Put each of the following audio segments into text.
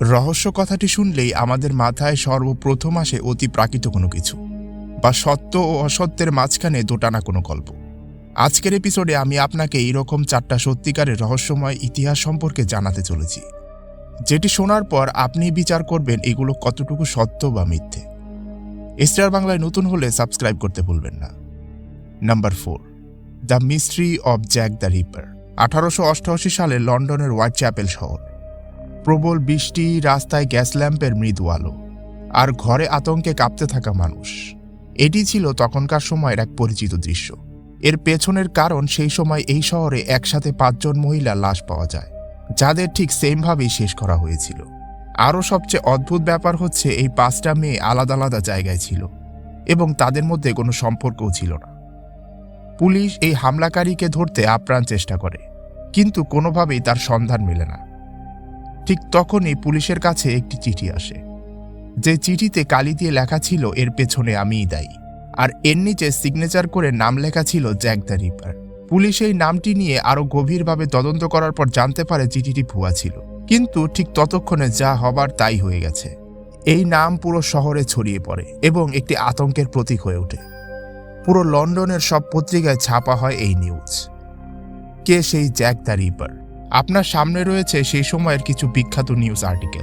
রহস্য কথাটি শুনলেই আমাদের মাথায় সর্বপ্রথম আসে অতি প্রাকৃত কোনো কিছু, বা সত্য ও অসত্যের মাঝখানে দোটানা কোনো গল্প। আজকের এপিসোডে আমি আপনাকে এইরকম চারটা সত্যিকারের রহস্যময় ইতিহাস সম্পর্কে জানাতে চলেছি, যেটি শোনার পর আপনি বিচার করবেন এগুলো কতটুকু সত্য বা মিথ্যে। স্টার বাংলায় নতুন হলে সাবস্ক্রাইব করতে ভুলবেন না। Number four, the mystery of Jack the Ripper, আঠারোশো অষ্টআশি সালে লন্ডনের হোয়াইট চ্যাপেল শহর। প্রবল বৃষ্টি রাস্তায় গ্যাস ল্যাম্পের মৃদু আলো, আর ঘরে আতঙ্কে কাঁপতে থাকা মানুষ। এটি ছিল তখনকার সময়ের এক পরিচিত দৃশ্য। এর পেছনের কারণ সেই সময় এই শহরে একসাথে পাঁচজন মহিলা লাশ পাওয়া যায়, যাদের ঠিক সেমভাবেই শেষ করা হয়েছিল। আরও সবচেয়ে অদ্ভুত ব্যাপার হচ্ছে এই পাঁচটা মেয়ে আলাদা আলাদা জায়গায় ছিল এবং তাদের মধ্যে কোনো সম্পর্কও ছিল না। পুলিশ এই হামলাকারীকে ধরতে আপ্রাণ চেষ্টা করে, কিন্তু কোনোভাবেই তার সন্ধান মেলে না। ঠিক তখনই পুলিশের কাছে একটি চিঠি আসে। যে চিঠিতে কালি দিয়ে লেখা ছিল, এর পেছনে আমিই দায়ী। আর এর নিচে সিগনেচার করে নাম লেখা ছিল জ্যাক দ্য রিপার পুলিশ এই নামটি নিয়ে আরও গভীরভাবে তদন্ত করার পর জানতে পারে চিঠিটি ভুয়া ছিল। কিন্তু ঠিক ততক্ষণে যা হবার তাই হয়ে গেছে। এই নাম পুরো শহরে ছড়িয়ে পড়ে এবং একটি আতঙ্কের প্রতীক হয়ে ওঠে। পুরো লন্ডনের সব পত্রিকায় ছাপা হয় এই নিউজ কে সেই জ্যাক দ্য রিপার আপনার সামনে রয়েছে সেই সময়ের কিছু বিখ্যাত নিউজ আর্টিকেল।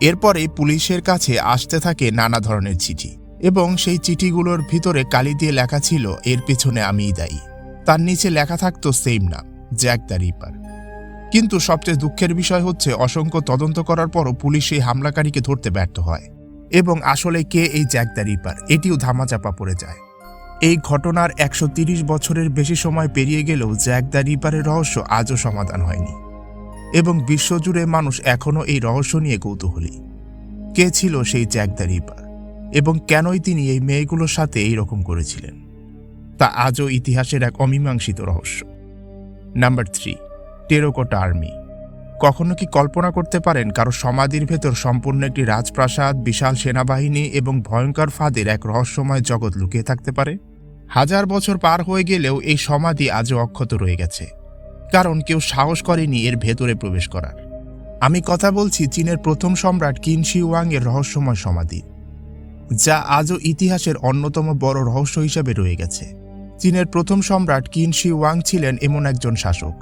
এরপরে পুলিশের কাছে আসতে থাকে নানা ধরনের চিঠি এবং সেই চিঠিগুলোর ভিতরে কালি দিয়ে লেখা ছিল, এর পেছনে আমিই দায়ী। তার নিচে লেখা থাকতো, সেম নাম জ্যাক দ্য রিপার। কিন্তু সবচেয়ে দুঃখের বিষয় হচ্ছে, অসংখ্য তদন্ত করার পরও পুলিশ এই হামলাকারীকে ধরতে ব্যর্থ হয় এবং আসলে কে এই জ্যাক দ্য রিপার? এটিও ধামাচাপা পড়ে যায়। এই ঘটনার একশো বছরের বেশি সময় পেরিয়ে গেলেও জ্যাক দ্য রিপারের রহস্য আজও সমাধান হয়নি। এবং বিশ্বজুড়ে মানুষ এখনও এই রহস্য নিয়ে কৌতূহলী। কে ছিল সেই জ্যাক দ্য রিপার? এবং কেনই তিনি এই মেয়েগুলোর সাথে এই রকম করেছিলেন? তা আজও ইতিহাসের এক অমীমাংসিত রহস্য। Number three, terracotta army. কখনো কি কল্পনা করতে পারেন কারও সমাধির ভেতর সম্পূর্ণ একটি রাজপ্রাসাদ, বিশাল সেনাবাহিনী এবং ভয়ঙ্কর ফাঁদের এক রহস্যময় জগৎ লুকিয়ে থাকতে পারে? হাজার বছর পার হয়ে গেলেও এই সমাধি আজও অক্ষত রয়ে গেছে। কারণ কেউ সাহস করেনি এর ভেতরে প্রবেশ করার। আমি কথা বলছি চীনের প্রথম সম্রাট কিনশি ওয়াং এর রহস্যময় সমাধি, যা আজও ইতিহাসের অন্যতম বড় রহস্য হিসেবে রয়ে গেছে। চীনের প্রথম সম্রাট কিনশি ওয়াং ছিলেন এমন একজন শাসক,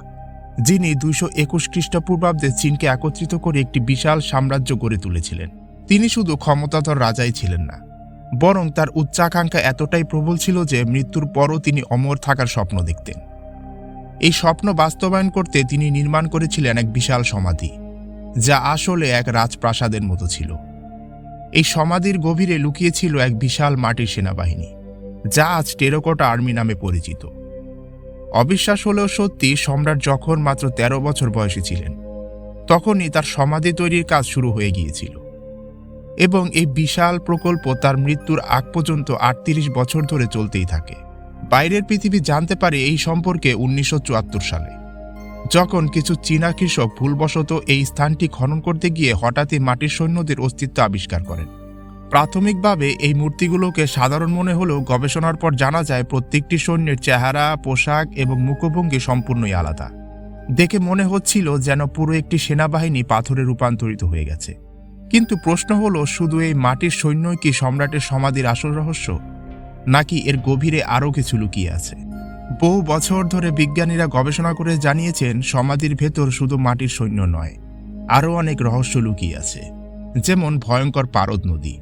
যিনি দুইশো একুশ খ্রিস্টপূর্বাব্দে চীনকে একত্রিত করে একটি বিশাল সাম্রাজ্য গড়ে তুলেছিলেন। তিনি শুধু ক্ষমতাধর রাজাই ছিলেন না বরং তার উচ্চাকাঙ্ক্ষা এতটাই প্রবল ছিল যে মৃত্যুর পরও তিনি অমর থাকার স্বপ্ন দেখতেন। এই স্বপ্ন বাস্তবায়ন করতে তিনি নির্মাণ করেছিলেন এক বিশাল সমাধি, যা আসলে এক রাজপ্রাসাদের মতো ছিল। এই সমাধির গভীরে লুকিয়েছিল এক বিশাল মাটির সেনাবাহিনী, যা আজ টেরোকোটা আর্মি নামে পরিচিত। অবিশ্বাস হলেও সত্যি সম্রাট যখন মাত্র ১৩ বছর বয়সী ছিলেন, তখনই তার সমাধি তৈরির কাজ শুরু হয়ে গিয়েছিল। এবং এই বিশাল প্রকল্প তার মৃত্যুর আগ পর্যন্ত আটত্রিশ বছর ধরে চলতেই থাকে। বাইরের পৃথিবী জানতে পারে এই সম্পর্কে উনিশশো চুয়াত্তর সালে। যখন কিছু চীনা কৃষক ভুলবশত এই স্থানটি খনন করতে গিয়ে হঠাৎই মাটির সৈন্যদের অস্তিত্ব আবিষ্কার করেন। প্রাথমিকভাবে এই মূর্তিগুলোকে সাধারণ মনে হলেও গবেষণার পর জানা যায় প্রত্যেকটি সৈন্যের চেহারা, পোশাক এবং মুখভঙ্গি সম্পূর্ণই আলাদা। দেখে মনে হচ্ছিল যেন পুরো একটি সেনাবাহিনী পাথরে রূপান্তরিত হয়ে গেছে। কিন্তু প্রশ্ন হলো, শুধু এই মাটির সৈন্যই কি সম্রাটের সমাধির আসল রহস্য? নাকি এর গভীরে আরও কিছু লুকিয়ে আছে? বহু বছর ধরে বিজ্ঞানীরা গবেষণা করে জানিয়েছেন, সমাধির ভেতর শুধু মাটির সৈন্য নয়, আরও অনেক রহস্য লুকিয়ে আছে, যেমন ভয়ঙ্কর পারদ নদী।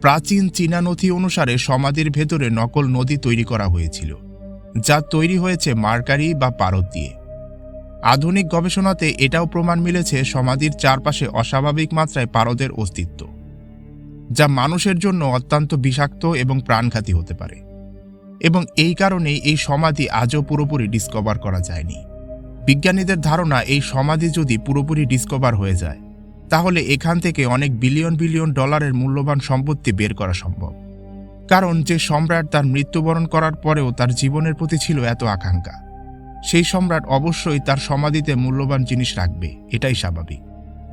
প্রাচীন চীনা নথি অনুসারে সমাধির ভেতরে নকল নদী তৈরি করা হয়েছিল, যা তৈরি হয়েছে মার্কারি বা পারদ দিয়ে। আধুনিক গবেষণাতে এটাও প্রমাণ মিলেছে সমাধির চারপাশে অস্বাভাবিক মাত্রায় পারদের অস্তিত্ব, যা মানুষের জন্য অত্যন্ত বিষাক্ত এবং প্রাণঘাতী হতে পারে। এবং এই কারণেই এই সমাধি আজও পুরোপুরি ডিসকভার করা যায়নি। বিজ্ঞানীদের ধারণা এই সমাধি যদি পুরোপুরি ডিসকভার হয়ে যায়, তাহলে এখান থেকে অনেক বিলিয়ন বিলিয়ন ডলারের মূল্যবান সম্পত্তি বের করা সম্ভব। কারণ যে সম্রাট তার মৃত্যুবরণ করার পরেও তার জীবনের প্রতি ছিল এত আকাঙ্ক্ষা। সেই সম্রাট অবশ্যই তার সমাধিতে মূল্যবান জিনিস রাখবে, এটাই স্বাভাবিক।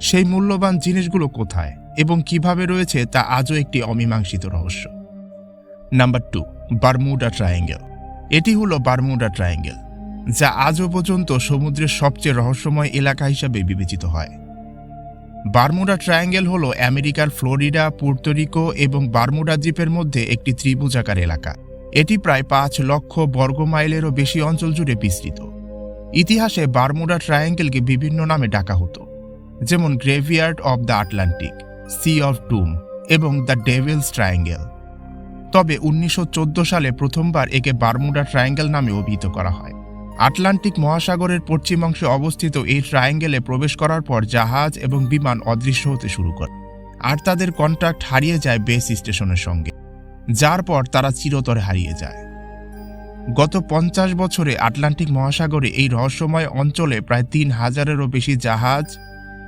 সেই মূল্যবান জিনিসগুলো কোথায় এবং কীভাবে রয়েছে তা আজও একটি অমীমাংসিত রহস্য। Number two, Bermuda triangle. এটি হলো বারমুডা ট্রায়াঙ্গেল, যা আজও পর্যন্ত সমুদ্রের সবচেয়ে রহস্যময় এলাকা হিসাবে বিবেচিত হয়। বারমুডা ট্রায়াঙ্গেল হল আমেরিকার ফ্লোরিডা পুর্তরিকো এবং বারমুডা দ্বীপের মধ্যে একটি ত্রিভুজাকার এলাকা। এটি প্রায় পাঁচ লক্ষ বর্গ মাইলেরও বেশি অঞ্চল জুড়ে বিস্তৃত। ইতিহাসে বারমুডা ট্রায়াঙ্গেলকে বিভিন্ন নামে ডাকা হতো, যেমন graveyard of the Atlantic, sea of tomb এবং দ্য ডেভিলস ট্রায়াঙ্গেল। তবে উনিশশো চোদ্দ সালে প্রথমবার একে বারমুডা ট্রায়াঙ্গেল নামে অভিহিত করা হয়। আটলান্টিক মহাসাগরের পশ্চিমাংশে অবস্থিত এই ট্রায়াঙ্গেলে প্রবেশ করার পর জাহাজ এবং বিমান অদৃশ্য হতে শুরু করে, আর তাদের কন্ট্রাক্ট হারিয়ে যায় বেস স্টেশনের সঙ্গে। যার পর তারা চিরতরে হারিয়ে যায়। গত পঞ্চাশ বছরে আটলান্টিক মহাসাগরে এই রহস্যময় অঞ্চলে প্রায় তিন হাজারেরও বেশি জাহাজ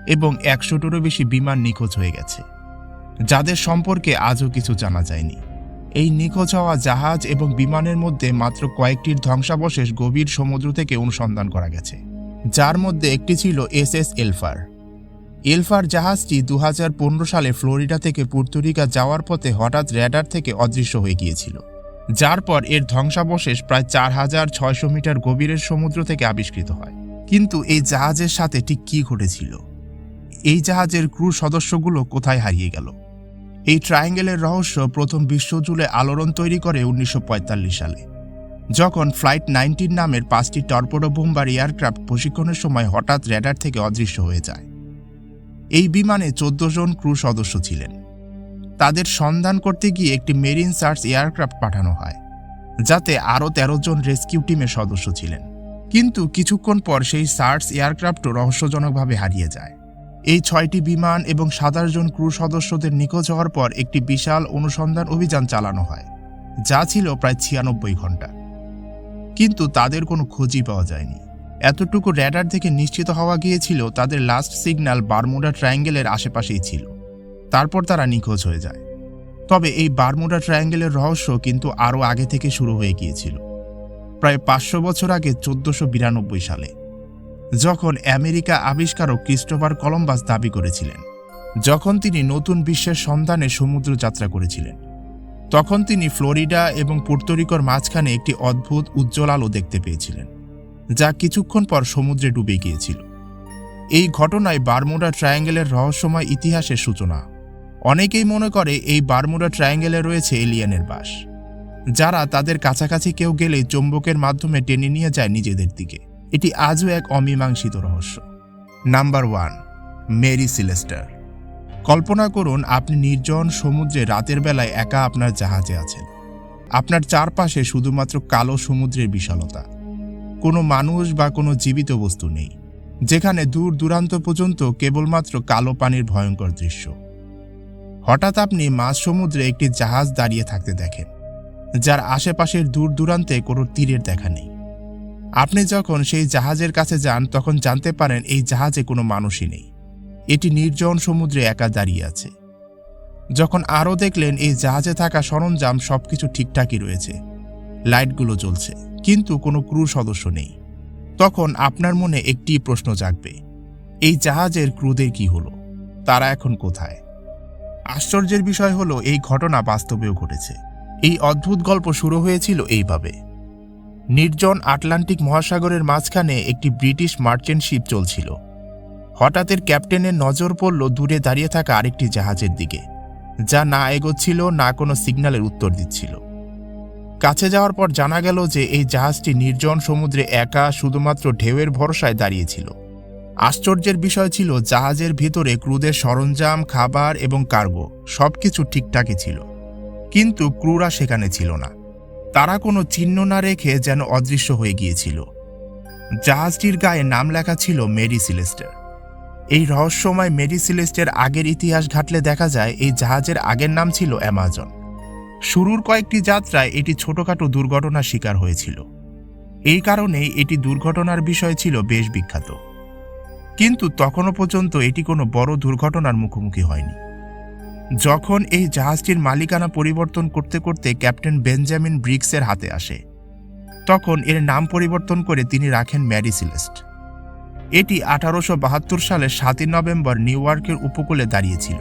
এবং একশোটিরও বেশি বিমান নিখোঁজ হয়ে গেছে। যাদের সম্পর্কে আজও কিছু জানা যায়নি। এই নিখোঁজ হওয়া জাহাজ এবং বিমানের মধ্যে মাত্র কয়েকটির ধ্বংসাবশেষ গভীর সমুদ্র থেকে অনুসন্ধান করা গেছে। যার মধ্যে একটি ছিল এস এস এলফার। এলফার জাহাজটি দু হাজার পনেরো সালে ফ্লোরিডা থেকে পুর্তরিকা যাওয়ার পথে হঠাৎ র্যাডার থেকে অদৃশ্য হয়ে গিয়েছিল, যার পর এর ধ্বংসাবশেষ প্রায় চার হাজার ছয়শো মিটার গভীরের সমুদ্র থেকে আবিষ্কৃত হয়। কিন্তু এই জাহাজের সাথে ঠিক কী ঘটেছিল? এই জাহাজের ক্রু সদস্যগুলো কোথায় হারিয়ে গেল? এই ট্রায়াঙ্গেলের রহস্য প্রথম বিশ্বজুড়ে আলোড়ন তৈরি করে উনিশশো পঁয়তাল্লিশ সালে, যখন ফ্লাইট নাইনটিন নামের পাঁচটি টর্পোডো বোম্বার এয়ারক্রাফট প্রশিক্ষণের সময় হঠাৎ র্যাডার থেকে অদৃশ্য হয়ে যায়। এই বিমানে চোদ্দ জন ক্রু সদস্য ছিলেন। তাদের সন্ধান করতে গিয়ে একটি মেরিন সার্চ এয়ারক্রাফট পাঠানো হয়, যাতে আরও তেরো জন রেস্কিউ টিমের সদস্য ছিলেন। কিন্তু কিছুক্ষণ পর সেই সার্চ এয়ারক্রাফটও রহস্যজনকভাবে হারিয়ে যায়। এই ছয়টি বিমান এবং সাতাশ জন ক্রু সদস্যদের নিখোঁজ হওয়ার পর একটি বিশাল অনুসন্ধান অভিযান চালানো হয়, যা ছিল প্রায় ছিয়ানব্বই ঘণ্টা। কিন্তু তাদের কোনো খোঁজই পাওয়া যায়নি। এতটুকু র্যাডার থেকে নিশ্চিত হওয়া গিয়েছিল তাদের লাস্ট সিগন্যাল বারমুডা ট্রায়াঙ্গেলের আশেপাশেই ছিল। তারপর তারা নিখোঁজ হয়ে যায়। তবে এই বারমুডা ট্রায়াঙ্গেলের রহস্য কিন্তু আরও আগে থেকে শুরু হয়ে গিয়েছিল। প্রায় পাঁচশো বছর আগে চোদ্দশো বিরানব্বই সালে, যখন আমেরিকা আবিষ্কারক ক্রিস্টোফার কলম্বাস দাবি করেছিলেন, যখন তিনি নতুন বিশ্বের সন্ধানে সমুদ্র যাত্রা করেছিলেন। তখন তিনি ফ্লোরিডা এবং পুর্তরিকর মাঝখানে একটি অদ্ভুত উজ্জ্বল আলো দেখতে পেয়েছিলেন। যা কিছুক্ষণ পর সমুদ্রে ডুবে গিয়েছিল। এই ঘটনায় বারমুডা ট্রায়াঙ্গেলের রহস্যময় ইতিহাসের সূচনা। অনেকেই মনে করে এই বারমুডা ট্রায়াঙ্গেলে রয়েছে এলিয়ানের বাস, যারা তাদের কাছাকাছি কেউ গেলে চুম্বকের মাধ্যমে টেনে নিয়ে যায় নিজেদের দিকে। এটি আজও এক অমীমাংসিত রহস্য। Number one, Mary Celeste. কল্পনা করুন, আপনি নির্জন সমুদ্রে রাতের বেলায় একা আপনার জাহাজে আছেন। আপনার চারপাশে শুধুমাত্র কালো সমুদ্রের বিশালতা। কোনো মানুষ বা কোনো জীবিত বস্তু নেই, যেখানে দূর দূরান্ত পর্যন্ত কেবলমাত্র কালো পানির ভয়ঙ্কর দৃশ্য। হঠাৎ আপনি মাঝ সমুদ্রে একটি জাহাজ দাঁড়িয়ে থাকতে দেখেন, যার আশেপাশের দূর দূরান্তে কোনো তীরের দেখা নেই। আপনি যখন সেই জাহাজের কাছে যান, তখন জানতে পারেন এই জাহাজে কোনো মানুষই নেই। এটি নির্জন সমুদ্রে একা দাঁড়িয়ে আছে। যখন আরও দেখলেন, এই জাহাজে থাকা সরঞ্জাম সবকিছু ঠিকঠাকই রয়েছে লাইটগুলো জ্বলছে, কিন্তু কোনো ক্রু সদস্য নেই। তখন আপনার মনে একটি প্রশ্ন জাগবে, এই জাহাজের ক্রুদের কি হলো? তারা এখন কোথায়? আশ্চর্যের বিষয় হলো, এই ঘটনা বাস্তবেও ঘটেছে। এই অদ্ভুত গল্প শুরু হয়েছিল এইভাবে। নির্জন আটলান্টিক মহাসাগরের মাঝখানে একটি ব্রিটিশ মার্চেন্ট শিপ চলছিল। হঠাৎের ক্যাপ্টেনের নজর পড়ল দূরে দাঁড়িয়ে থাকা আরেকটি জাহাজের দিকে, যা না এগোচ্ছিল, না কোনো সিগন্যালের উত্তর দিচ্ছিল। কাছে যাওয়ার পর জানা গেল যে এই জাহাজটি নির্জন সমুদ্রে একা শুধুমাত্র ঢেউয়ের ভরসায় দাঁড়িয়েছিল। আশ্চর্যের বিষয় ছিল, জাহাজের ভিতরে ক্রুদের সরঞ্জাম, খাবার এবং কার্গো সবকিছু ঠিকঠাকই ছিল। কিন্তু ক্রুরা সেখানে ছিল না। তারা কোনো চিহ্ন না রেখে যেন অদৃশ্য হয়ে গিয়েছিল। জাহাজটির গায়ে নাম লেখা ছিল মেরি সিলেস্টার। এই রহস্যময় মেরি সিলেস্টের আগের ইতিহাস ঘাটলে দেখা যায়, এই জাহাজের আগের নাম ছিল অ্যামাজন। শুরুর কয়েকটি যাত্রায় এটি ছোটখাটো দুর্ঘটনার শিকার হয়েছিল। এই কারণেই এটি দুর্ঘটনার বিষয় ছিল বেশ বিখ্যাত। কিন্তু তখনও পর্যন্ত এটি কোনো বড় দুর্ঘটনার মুখোমুখি হয়নি। যখন এই জাহাজটির মালিকানা পরিবর্তন করতে করতে ক্যাপ্টেন বেঞ্জামিন ব্রিক্সের হাতে আসে, তখন এর নাম পরিবর্তন করে তিনি রাখেন ম্যারি সিলেস্ট এটি আঠারোশো বাহাত্তর সালের সাতই নভেম্বর নিউ ইয়র্কের উপকূলে দাঁড়িয়েছিল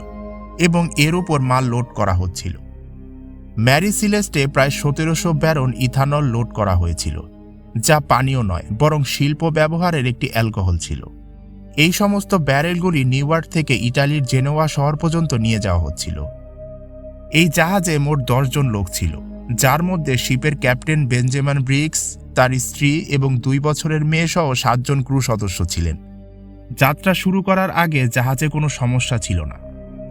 এবং এর উপর মাল লোড করা হচ্ছিল। ম্যারি সিলেস্টে প্রায় সতেরোশো ব্যারন ইথানল লোড করা হয়েছিল, যা পানীয় নয়, বরং শিল্প ব্যবহারের একটি অ্যালকোহল ছিল। এই সমস্ত ব্যারেলগুলি নিউইয়র্ক থেকে ইটালির জেনোয়া শহর পর্যন্ত নিয়ে যাওয়া হচ্ছিল। এই জাহাজে মোট দশজন লোক ছিল, যার মধ্যে শিপের ক্যাপ্টেন বেঞ্জামিন ব্রিক্স তার স্ত্রী এবং দুই বছরের মেয়ে সহ সাতজন ক্রু সদস্য ছিলেন। যাত্রা শুরু করার আগে জাহাজে কোনো সমস্যা ছিল না,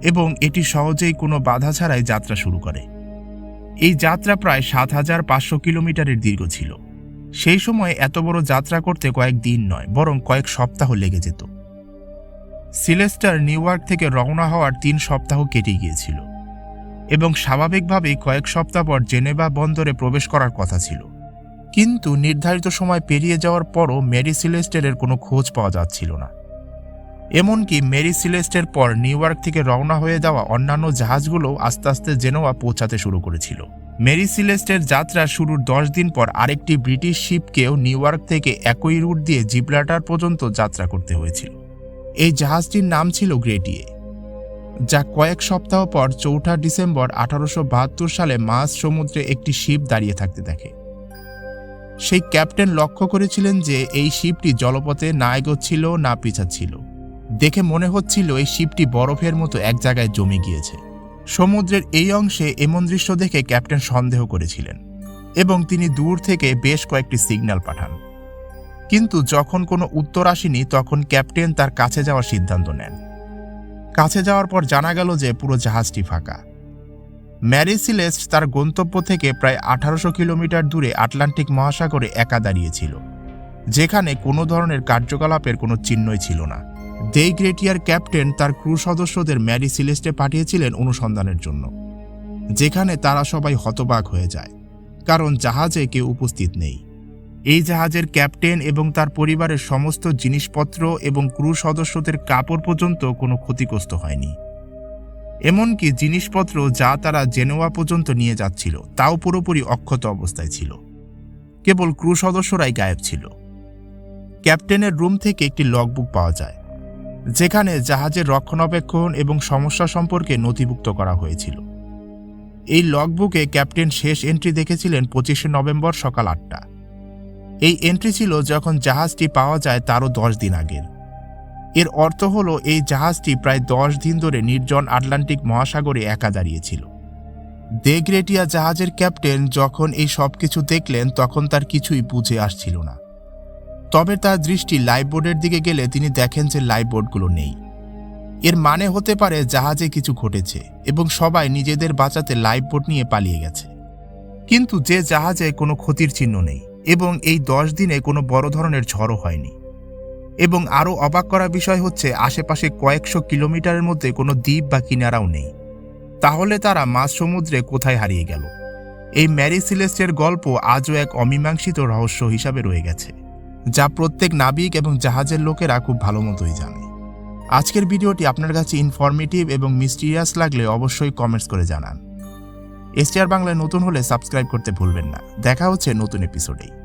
এবং এটি সহজেই কোনো বাধা ছাড়াই যাত্রা শুরু করে। এই যাত্রা প্রায় সাত হাজার পাঁচশো কিলোমিটারের দীর্ঘ ছিল। সেই সময় এত বড় যাত্রা করতে কয়েক দিন নয়, বরং কয়েক সপ্তাহ লেগে যেত। সিলেস্টার নিউ ইয়র্ক থেকে রওনা হওয়ার তিন সপ্তাহ কেটে গিয়েছিল এবং স্বাভাবিকভাবেই কয়েক সপ্তাহ পর জেনেভা বন্দরে প্রবেশ করার কথা ছিল। কিন্তু নির্ধারিত সময় পেরিয়ে যাওয়ার পরও মেরি সিলেস্টেরের কোনো খোঁজ পাওয়া যাচ্ছিল না। এমনকি মেরি সিলেস্টের পর নিউ ইয়র্ক থেকে রওনা হয়ে যাওয়া অন্যান্য জাহাজগুলো আস্তে আস্তে জেনোয়া পৌঁছাতে শুরু করেছিল। মেরি সিলেস্টের যাত্রা শুরুর দশ দিন পর আরেকটি ব্রিটিশ শিপকেও নিউ ইয়র্ক থেকে একই রুট দিয়ে জিব্রাটার পর্যন্ত যাত্রা করতে হয়েছিল। এই জাহাজটির নাম ছিল গ্রেটিয়ে। যা কয়েক সপ্তাহ পর চৌঠা ডিসেম্বর আঠারোশো বাহাত্তর সালে মাঝ সমুদ্রে একটি শিপ দাঁড়িয়ে থাকতে দেখে। সেই ক্যাপ্টেন লক্ষ্য করেছিলেন যে এই শিপটি জলপথে না এগোচ্ছিল, না পিছাচ্ছিল। দেখে মনে হচ্ছিল এই শিপটি বরফের মতো এক জায়গায় জমে গিয়েছে। সমুদ্রের এই অংশে এমন দৃশ্য দেখে ক্যাপ্টেন সন্দেহ করেছিলেন এবং তিনি দূর থেকে বেশ কয়েকটি সিগন্যাল পাঠান। কিন্তু যখন কোনো উত্তর আসেনি, তখন ক্যাপ্টেন তার কাছে যাওয়ার সিদ্ধান্ত নেন। কাছে যাওয়ার পর জানা গেল যে পুরো জাহাজটি ফাঁকা। ম্যারি সিলেস্ট তার গন্তব্য থেকে প্রায় আঠারোশো কিলোমিটার দূরে আটলান্টিক মহাসাগরে একা দাঁড়িয়েছিল যেখানে কোনো ধরনের কার্যকলাপের কোনো চিহ্নই ছিল না। দেই গ্রেটিয়ার ক্যাপ্টেন তার ক্রু সদস্যদের ম্যারি সিলেস্টে পাঠিয়েছিলেন অনুসন্ধানের জন্য, যেখানে তারা সবাই হতবাক হয়ে যায়, কারণ জাহাজে কেউ উপস্থিত নেই। এই জাহাজের ক্যাপ্টেন এবং তার পরিবারের সমস্ত জিনিসপত্র এবং ক্রু সদস্যদের কাপড় পর্যন্ত কোনো ক্ষতিগ্রস্ত হয়নি। এমনকি জিনিসপত্র যা তারা জেনোয়া পর্যন্ত নিয়ে যাচ্ছিল, তাও পুরোপুরি অক্ষত অবস্থায় ছিল। কেবল ক্রু সদস্যরাই গায়েব ছিল। ক্যাপ্টেনের রুম থেকে একটি লগবুক পাওয়া যায়। যেখানে জাহাজের রক্ষণাবেক্ষণ এবং সমস্যা সম্পর্কে নথিভুক্ত করা হয়েছিল। এই লগবুকে ক্যাপ্টেন শেষ এন্ট্রি দেখেছিলেন পঁচিশে নভেম্বর সকাল আটটা। এই এন্ট্রি ছিল যখন জাহাজটি পাওয়া যায় তারও দশ দিন আগের। এর অর্থ হলো এই জাহাজটি প্রায় দশ দিন ধরে নির্জন আটলান্টিক মহাসাগরে একা দাঁড়িয়েছিল। দে গ্রেটিয়া জাহাজের ক্যাপ্টেন যখন এই সব কিছু দেখলেন, তখন তার কিছুই বুঝে আসছিল না। তবে তার দৃষ্টি লাইফবোর্ডের দিকে গেলে তিনি দেখেন যে লাইফবোর্ডগুলো নেই। এর মানে হতে পারে জাহাজে কিছু ঘটেছে এবং সবাই নিজেদের বাঁচাতে লাইফবোট নিয়ে পালিয়ে গেছে। কিন্তু যে জাহাজে কোনো ক্ষতির চিহ্ন নেই এবং এই দশ দিনে কোনো বড় ধরনের ঝড়ও হয়নি। এবং আরও অবাক করা বিষয় হচ্ছে আশেপাশে কয়েকশো কিলোমিটারের মধ্যে কোনো দ্বীপ বা কিনারাও নেই। তাহলে তারা মাঝ সমুদ্রে কোথায় হারিয়ে গেল? এই ম্যারি সিলেস্টের গল্প আজও এক অমীমাংসিত রহস্য হিসাবে রয়ে গেছে। যা প্রত্যেক নাবিক এবং জাহাজের লোকেরা খুব ভালো মতোই জানে। আজকের ভিডিওটি আপনার কাছে ইনফরমেটিভ এবং মিস্টিরিয়াস লাগলে অবশ্যই কমেন্টস করে জানান। এসটিআর বাংলায় নতুন হলে সাবস্ক্রাইব করতে ভুলবেন না। দেখা হচ্ছে নতুন এপিসোডেই